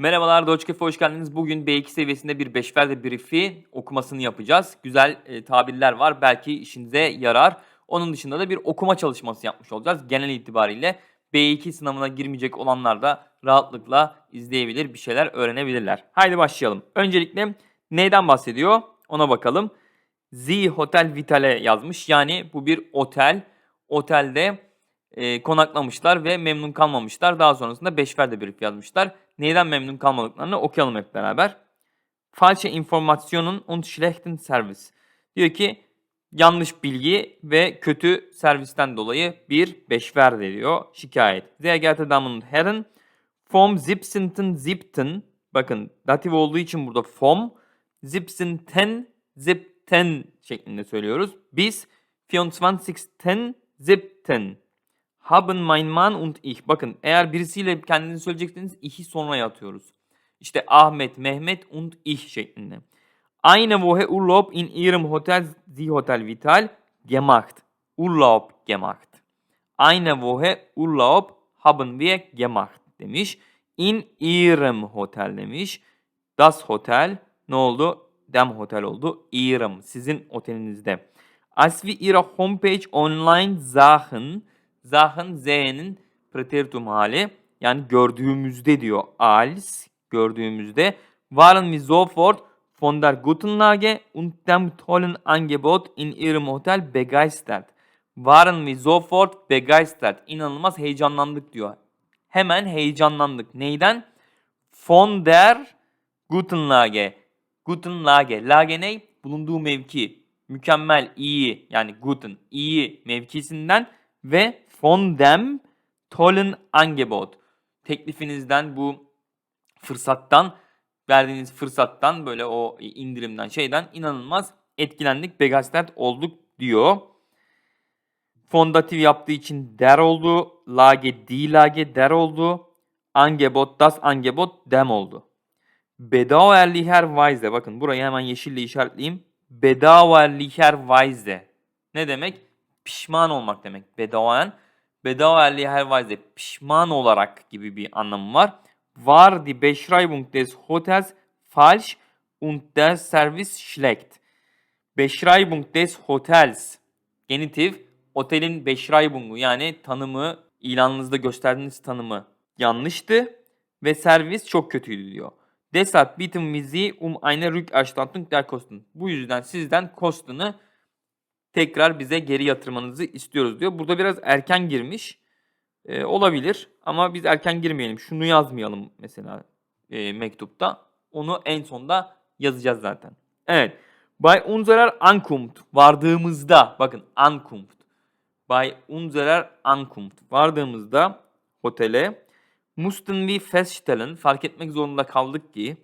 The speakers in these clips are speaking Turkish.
Merhabalar Doçkef'e hoş geldiniz. Bugün B2 seviyesinde bir Beşverde Brief'i okumasını yapacağız. Güzel e, tabirler var. Belki işinize yarar. Onun dışında da bir okuma çalışması yapmış olacağız. Genel itibariyle B2 sınavına girmeyecek olanlar da rahatlıkla izleyebilir, bir şeyler öğrenebilirler. Haydi başlayalım. Öncelikle neyden bahsediyor? Ona bakalım. Z Hotel Vitale yazmış. Yani bu bir otel. Otelde e, konaklamışlar ve memnun kalmamışlar. Daha sonrasında Beşverde Brief yazmışlar. Neyden memnun kalmadıklarını okuyalım hep beraber. Falsche Informationen und schlechten Service. Diyor ki yanlış bilgi ve kötü servisten dolayı bir Beşverde diyor şikayet. Sehr geehrte Damen und Herren, vom 17.7. Bakın datif olduğu için burada vom 17. 17 şeklinde söylüyoruz. Biz 24.7. Haben mein Mann und ich. Bakın eğer birisiyle kendinizi söyleyecekseniz ich'i sonraya atıyoruz. İşte Ahmet, Mehmet und ich şeklinde. Eine Woche Urlaub in ihrem Hotel, Sie Hotel Vital gemacht. Urlaub gemacht. Eine Woche Urlaub haben wir gemacht demiş. In ihrem Hotel demiş. Das Hotel ne oldu? Dem Hotel oldu. Ihrem sizin otelinizde. Als wir ihre Homepage online sahen, sahen Z'nin preteritum hali yani gördüğümüzde diyor als gördüğümüzde waren wir sofort von der guten Lage und dem tollen Angebot in ihrem Hotel begeistert. Waren wir sofort begeistert. İnanılmaz heyecanlandık diyor. Hemen heyecanlandık. Neyden? Von der guten Lage. Guten Lage. Lage ne? Bulunduğu mevki. Mükemmel, iyi yani guten, iyi mevkisinden ve von dem tollen Angebot. Teklifinizden bu fırsattan verdiğiniz fırsattan böyle o indirimden şeyden inanılmaz etkilendik. Begeistert olduk diyor. Fondatif yaptığı için der oldu. Lage, die Lage der oldu. Angebot, das Angebot dem oldu. Bedauerlicherweise bakın burayı hemen yeşille işaretleyeyim. Bedauerlicherweise ne demek? Pişman olmak demek. Bedauern. Bedauerlicherweise pişman olarak gibi bir anlamı var. War die Beschreibung des Hotels falsch und der Service schlecht. Beschreibung des Hotels. Genitif. Otelin Beschreibung'u yani tanımı, ilanınızda gösterdiğiniz tanımı yanlıştı ve servis çok kötüydü diyor. Deshalb bitten wir Sie um eine Rückerstattung der Kosten. Bu yüzden sizden kostunu tekrar bize geri yatırmanızı istiyoruz diyor. Burada biraz erken girmiş. Ee, olabilir ama biz erken girmeyelim. Şunu yazmayalım mesela e, mektupta. Onu en sonda yazacağız zaten. Evet. Bei unserer Ankunft vardığımızda bakın Ankunft. Bei unserer Ankunft vardığımızda otele mussten wir feststellen fark etmek zorunda kaldık ki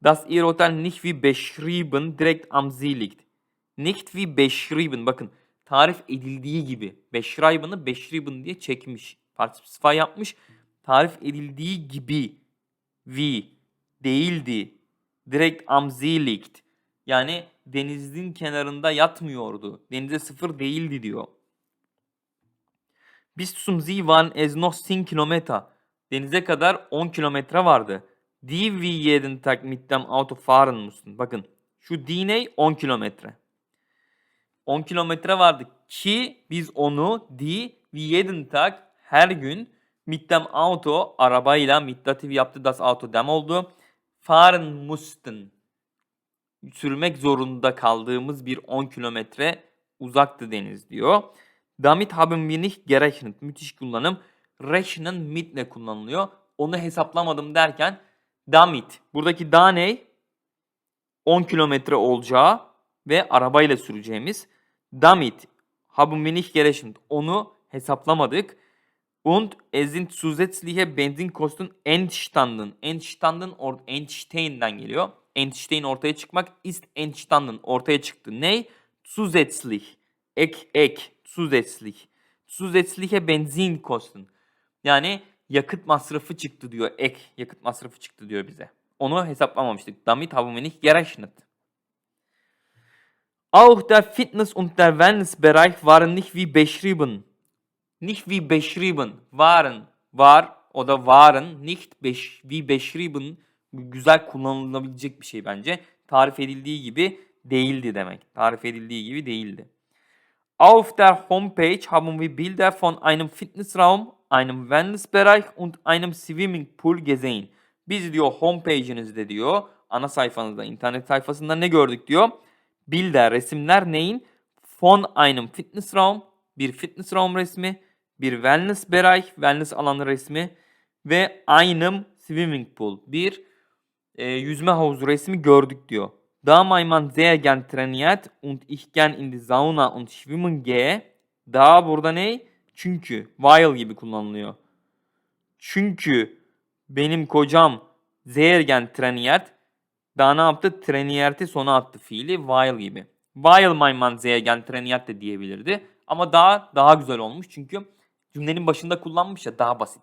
dass ihr Hotel nicht wie beschrieben direkt am See liegt. Nicht wie beschrieben bakın tarif edildiği gibi. Beschreiben'ı beschrieben diye çekmiş. Participify yapmış. Tarif edildiği gibi wie değildi. Direkt am See liegt. Yani denizin kenarında yatmıyordu. Denize sıfır değildi diyor. Bis zum See waren es noch 10 Kilometer. Denize kadar 10 kilometre vardı. Die wir jeden Tag mit dem Auto fahren mussten. Bakın şu die ne 10 kilometre. 10 kilometre vardı ki biz onu wir jeden Tag her gün mit dem Auto arabayla mit datif yaptı das Auto dem oldu. Fahren mussten. Sürmek zorunda kaldığımız bir 10 kilometre uzaktı deniz diyor. Damit haben wir nicht gerechnet. Müthiş kullanım. Rechnen mit ne kullanılıyor. Onu hesaplamadım derken damit. Buradaki da ne? 10 kilometre olacağı ve arabayla süreceğimiz. Damit haben wir nicht gerechnet. Onu hesaplamadık. Und es sind zusätzliche Benzinkosten entstanden. Entstanden or Entstein'den geliyor. Entstein ortaya çıkmak. Ist entstanden ortaya çıktı. Ne? Zusätzlich. Ek ek. Zusätzlich. Zusätzliche Benzinkosten. Yani yakıt masrafı çıktı diyor. Ek yakıt masrafı çıktı diyor bize. Onu hesaplamamıştık. Damit haben wir nicht gerechnet. Auch der Fitness- und der Wellnessbereich waren nicht wie beschrieben. Nicht wie beschrieben. Waren. Var. O da waren. Nicht beş, wie beschrieben. Güzel kullanılabilecek bir şey bence. Tarif edildiği gibi değildi demek. Tarif edildiği gibi değildi. Auf der Homepage haben wir Bilder von einem Fitnessraum, einem Wellnessbereich und einem Swimmingpool gesehen. Biz diyor homepage'inizde diyor ana sayfanızda internet sayfasında ne gördük diyor. Bilder resimler neyin? Von einem Fitnessraum bir Fitnessraum resmi, bir Wellnessbereich wellness alanı resmi ve einem Swimmingpool bir e, yüzme havuzu resmi gördük diyor. Da mein Mann sehr gern trainiert und ich gern in die Sauna und schwimmen gehe. Da burada ne? Çünkü. While gibi kullanılıyor. Çünkü benim kocam sehr gern trainiert. Daha ne yaptı? Trainiert'i sona attı fiili. While gibi. While mein Mann sehr gern trainiert de diyebilirdi. Ama daha daha güzel olmuş çünkü cümlenin başında kullanmış ya daha basit.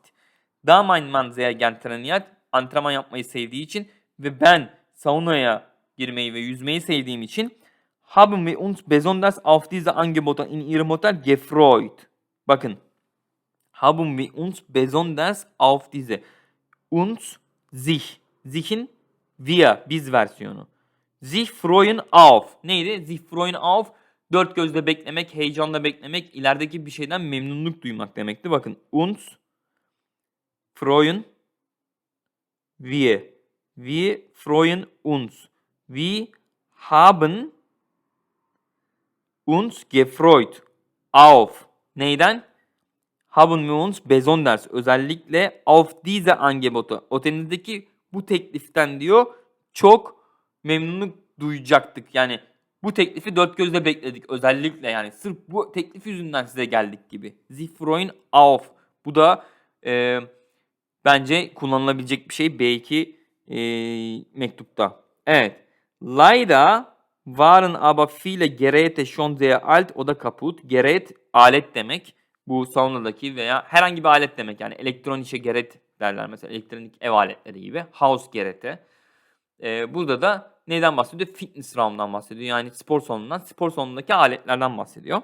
Da mein Mann sehr gern trainiert. Antrenman yapmayı sevdiği için ve ben saunaya girmeyi ve yüzmeyi sevdiğim için haben wir uns besonders auf diese Angebote in ihrem Hotel gefreut. Bakın. Haben wir uns besonders auf diese. Uns, sich. Sich'in wir, biz versiyonu. Sich freuen auf. Neydi? Sich freuen auf. Dört gözle beklemek, heyecanla beklemek, ilerideki bir şeyden memnunluk duymak demekti. Bakın. Uns freuen wir. Wir freuen uns. Wir haben uns gefreut auf. Neyden? Haben wir uns besonders özellikle auf diese Angebote. Otelinizdeki bu tekliften diyor çok memnunluk duyacaktık. Yani bu teklifi dört gözle bekledik özellikle yani sırf bu teklif yüzünden size geldik gibi. Freuen auf. Bu da e, bence kullanılabilecek bir şey B2 e, mektupta. Evet. Leider waren aber viele Geräte schon sehr alt oder kaputt. Gerät alet demek. Bu saunadaki veya herhangi bir alet demek. Yani elektronik işe gerek derler mesela elektronik ev aletleri gibi. House gerete. Ee, burada da neyden bahsediyor? Fitness round'dan bahsediyor. Yani spor salonundan, spor salonundaki aletlerden bahsediyor.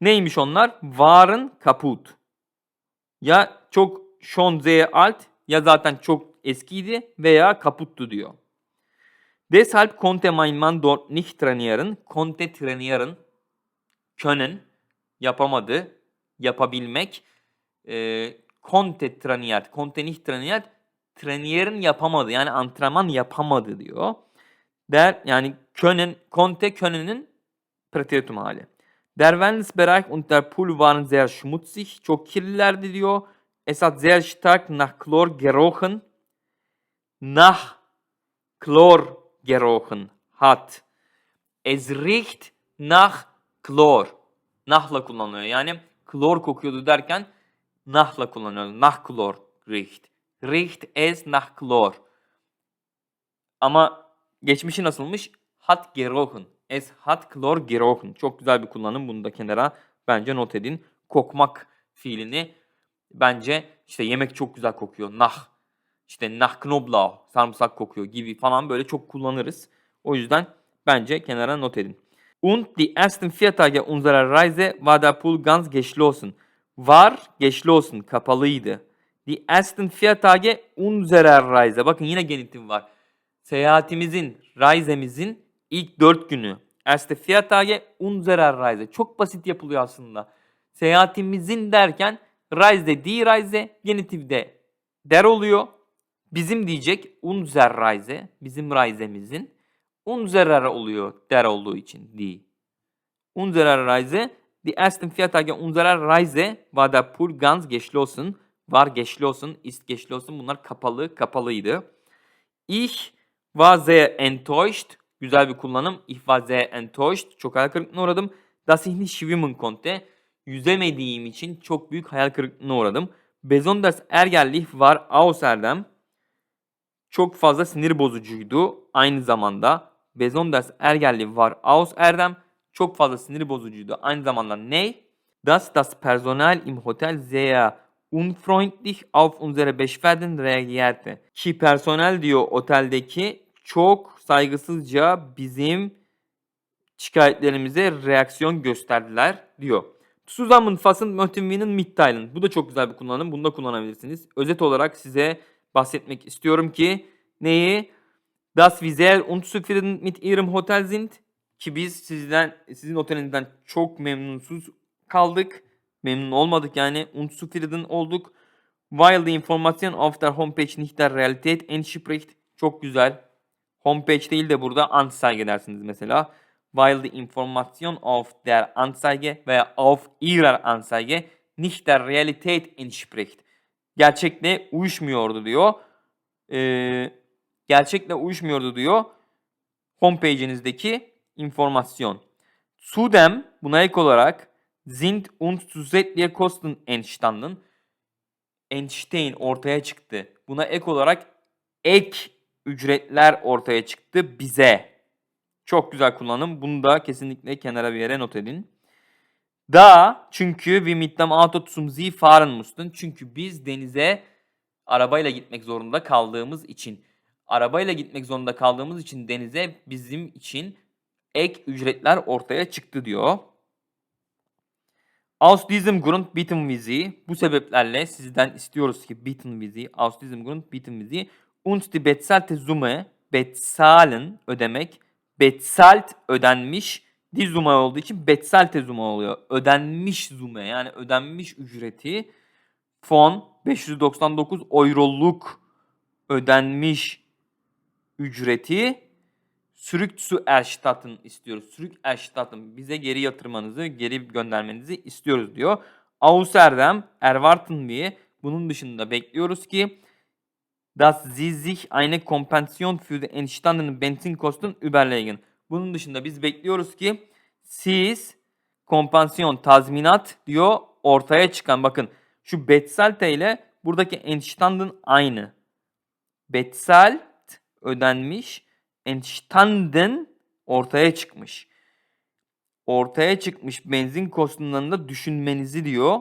Neymiş onlar? Waren kaputt. Ya çok schon sehr alt ya zaten çok eskiydi veya kaputtu diyor. Deshalb konnte mein Mann dort nicht trainieren. Konnte trainieren. Können. Yapamadı. Yapabilmek. E, konnte trainiert. Konnte nicht trainiert. Trainieren yapamadı. Yani antrenman yapamadı diyor. Der yani können, konnte können'in präteritum hali. Der Wellnessbereich und der Pool waren sehr schmutzig. Çok kirlilerdi diyor. Es hat sehr stark nach Chlor gerochen. Nach Chlor gerochen hat. Es riecht nach Chlor. Nahla kullanılıyor. Yani klor kokuyordu derken nahla kullanıyoruz. Nach Chlor riecht. Es nach Chlor. Ama geçmişi nasılmış? Hat gerochen. Es hat Chlor gerochen. Çok güzel bir kullanım. Bunu da kenara bence not edin. Kokmak fiilini bence işte yemek çok güzel kokuyor. Nah. İşte nach Knoblauch. Sarımsak kokuyor gibi falan böyle çok kullanırız. O yüzden bence kenara not edin. Und die ersten vier Tage unserer Reise war der Pool ganz geschlossen. Var geschlossen, kapalıydı. Die ersten vier Tage unserer Reise. Bakın yine genitif var. Seyahatimizin, Reise'mizin ilk dört günü. Erste vier Tage unserer Reise. Çok basit yapılıyor aslında. Seyahatimizin derken Reise, die Reise genitifde der oluyor. Bizim diyecek unser Reise, bizim Reise'mizin. Unserer oluyor der olduğu için die. Unserer Reise, die ersten vier Tage unserer Reise war der Pool ganz geschlossen. Var geschlossen, ist geschlossen. Bunlar kapalı, kapalıydı. Ich war sehr enttäuscht. Güzel bir kullanım. Ich war sehr enttäuscht. Çok hayal kırıklığına uğradım. Das ich nicht schwimmen konnte. Yüzemediğim için çok büyük hayal kırıklığına uğradım. Besonders ärgerlich war außerdem. Çok fazla sinir bozucuydu. Aynı zamanda besonders ärgerlich war außerdem. Çok fazla sinir bozucuydu. Aynı zamanda ne? Dass das Personal im Hotel sehr unfreundlich auf unsere Beschwerden reagierte. Ki personel diyor oteldeki çok saygısızca bizim şikayetlerimize reaksiyon gösterdiler diyor. Zusammenfassend möchten wir mitteilen. Bu da çok güzel bir kullanım. Bunu da kullanabilirsiniz. Özet olarak size bahsetmek istiyorum ki neyi? Das wir sehr unzufrieden mit Ihrem Hotel sind ki biz sizden sizin otelinizden çok memnunsuz kaldık. Memnun olmadık yani unzufrieden olduk. While the information auf der Homepage nicht der Realität entspricht. Çok güzel. Homepage değil de burada Anzeige dersiniz mesela. While the information auf der Anzeige veya auf ihrer Anzeige nicht der Realität entspricht. Gerçekle uyuşmuyordu diyor. Ee, gerçekle uyuşmuyordu diyor. Homepage'inizdeki informasyon. Zudem buna ek olarak sind und zusätzliche Kosten entstanden. Einstein ortaya çıktı. Buna ek olarak ek ücretler ortaya çıktı bize. Çok güzel kullanım. Bunu da kesinlikle kenara bir yere not edin. Da çünkü wir mit dem Auto zum See fahren mussten. Çünkü biz denize arabayla gitmek zorunda kaldığımız için arabayla gitmek zorunda kaldığımız için denize bizim için ek ücretler ortaya çıktı diyor. Aus diesem Grund bitten wir Sie, bu sebeplerle sizden istiyoruz ki bitten wir Sie, aus diesem Grund bitten wir Sie, uns die bezahlte Summe, bezahlen ödemek, bezahlt ödenmiş, die Summe olduğu için bezahlte Summe oluyor. Ödenmiş Summe yani ödenmiş ücreti fon 599 euroluk ödenmiş ücreti Sürük su erstatın istiyoruz. Sürük erstatın bize geri yatırmanızı, geri göndermenizi istiyoruz diyor. Außerdem erwarten wir bunun dışında bekliyoruz ki dass Sie sich eine Kompensation für die entstandenen Benzinkosten überlegen. Bunun dışında biz bekliyoruz ki siz kompansiyon, tazminat diyor ortaya çıkan bakın şu Betsalte ile buradaki entstanden aynı. Betzalt ödenmiş entstanden ortaya çıkmış. Ortaya çıkmış benzin koşullarını da düşünmenizi diyor.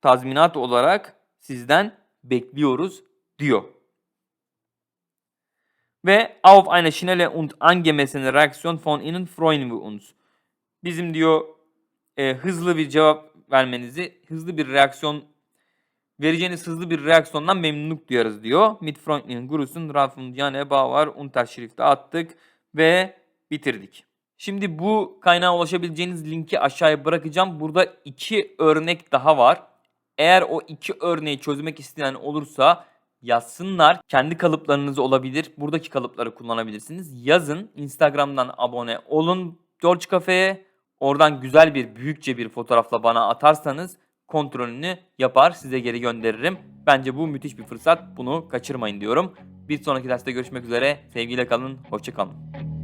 Tazminat olarak sizden bekliyoruz diyor. Ve auf eine schnelle und angemessene Reaktion von Ihnen freuen wir uns. Bizim diyor e, hızlı bir cevap vermenizi, hızlı bir reaksiyon vereceğiniz hızlı bir reaksiyondan memnunluk duyarız diyor. Mit freundlichen Grüßen, Ralf'ın Diane Bauer, Unterschrift'e attık ve bitirdik. Şimdi bu kaynağa ulaşabileceğiniz linki aşağıya bırakacağım. Burada iki örnek daha var. Eğer o iki örneği çözmek isteyen olursa yazsınlar. Kendi kalıplarınız olabilir. Buradaki kalıpları kullanabilirsiniz. Yazın. Instagram'dan abone olun George Cafe'ye. Oradan güzel bir büyükçe bir fotoğrafla bana atarsanız kontrolünü yapar size geri gönderirim. Bence bu müthiş bir fırsat. Bunu kaçırmayın diyorum. Bir sonraki derste görüşmek üzere. Sevgiyle kalın. Hoşça kalın.